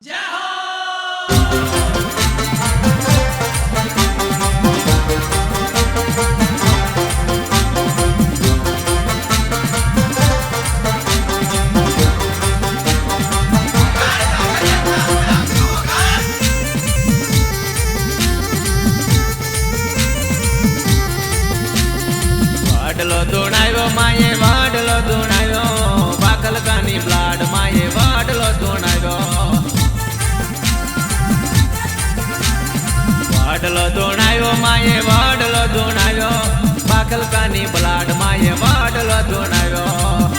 Yeah. માં એ વાડલો ધૂણાયો પાકલકાની બલાડ માં એ વાડલો ધૂણાયો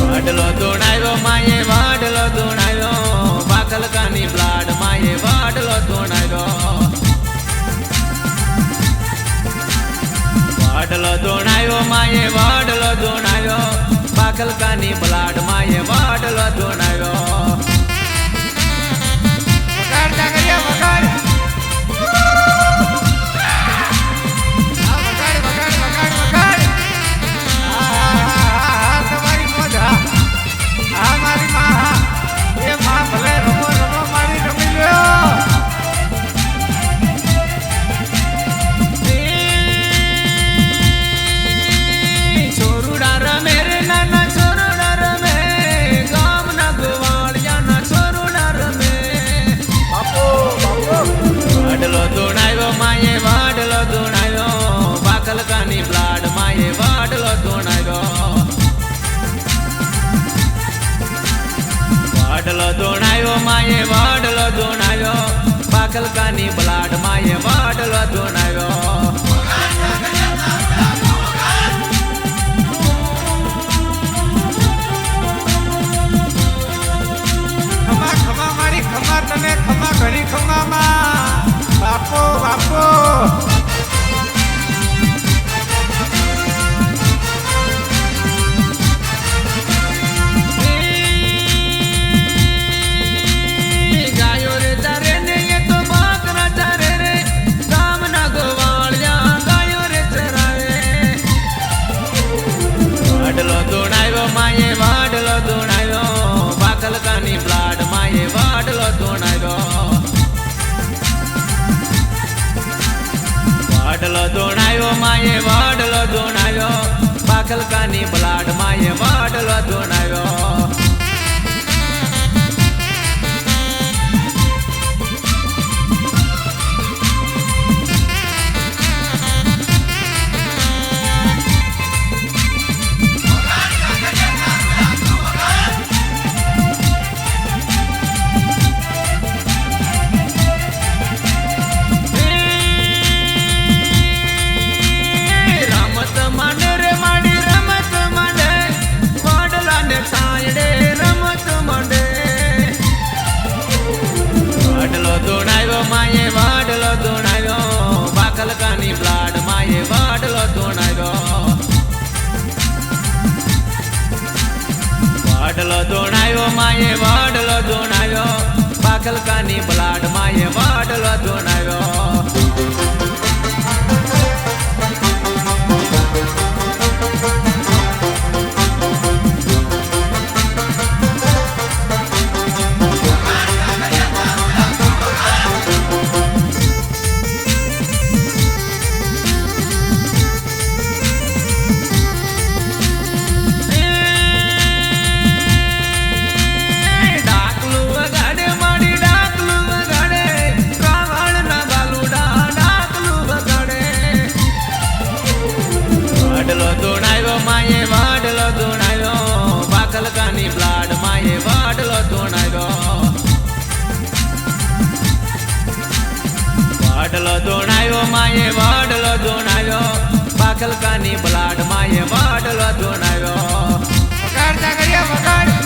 વાડલો દોડાયો માયે વાડલો દોડાયો પાકલકાની બ્લાડ માયે વાડલો દોડાયો વાડલો દોણાયો માએ વાડલો દોણાયો. પાગલ કાની માયે વાડલો ધૂણાયો પાકલ કાની બ્લાડ માયે વાડલો ધૂણાયો વાડલો ધોણાયો માએ વાડલો ધોણાયો પાકલકાની બલાડ માએ વાડલો ધોણાયો માએ વાડલો ધોણાવ્યો બાકલકાની બ્લાડ માએ વાડલો ધોણાવ્યો વાડલો ધોણાયો માએ વાડલો ધોણાયો બાકલકાની બ્લાડ માએ ધોણાયો માએ વાડલો ધોણાયો પાકલકાની બ્લાડ માએ વાડલો ધોણાયો વગાડતા ગયા વગાડ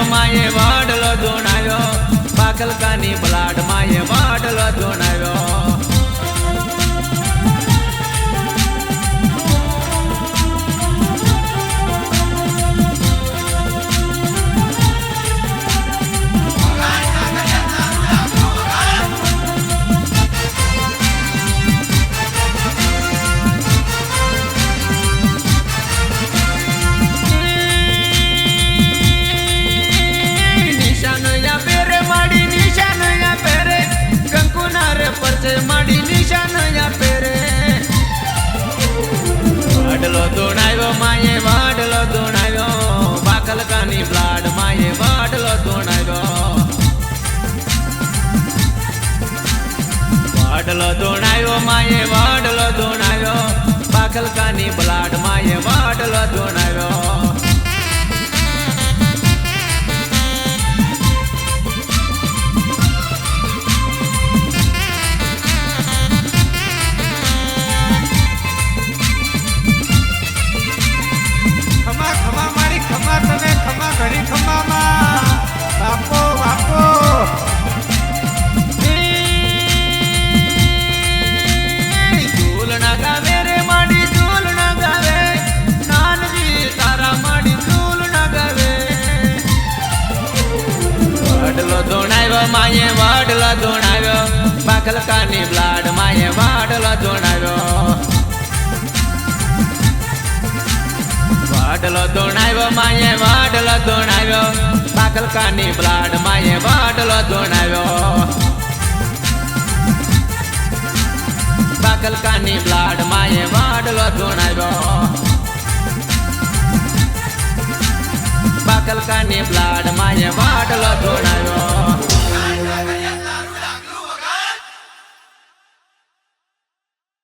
માયે વાડલો ધૂણાવ્યો બાકલકાની બ્લાડ માયે વાડલો ધૂણાવ્યો વાડલો ધોણાવ્યો માયે વાડલો ધોણાવ્યો બાકલકાની બ્લાડ માયે વાડલો ધોણાવ્યો ધોણાવ્યો બાકલકાની બ્લાડ માયે વાડલો ધોણાવ્યો વાડલો ધોણાવ્યો માયે વાડલો ધોણાવ્યો બાકલકાની બ્લાડ માયે વાડલો ધોણાવ્યો બાકલકાની બ્લાડ માયે વાડલો ધોણાવ્યો બાકલકાની બ્લાડ માયે વાડલો ધોણાવ્યો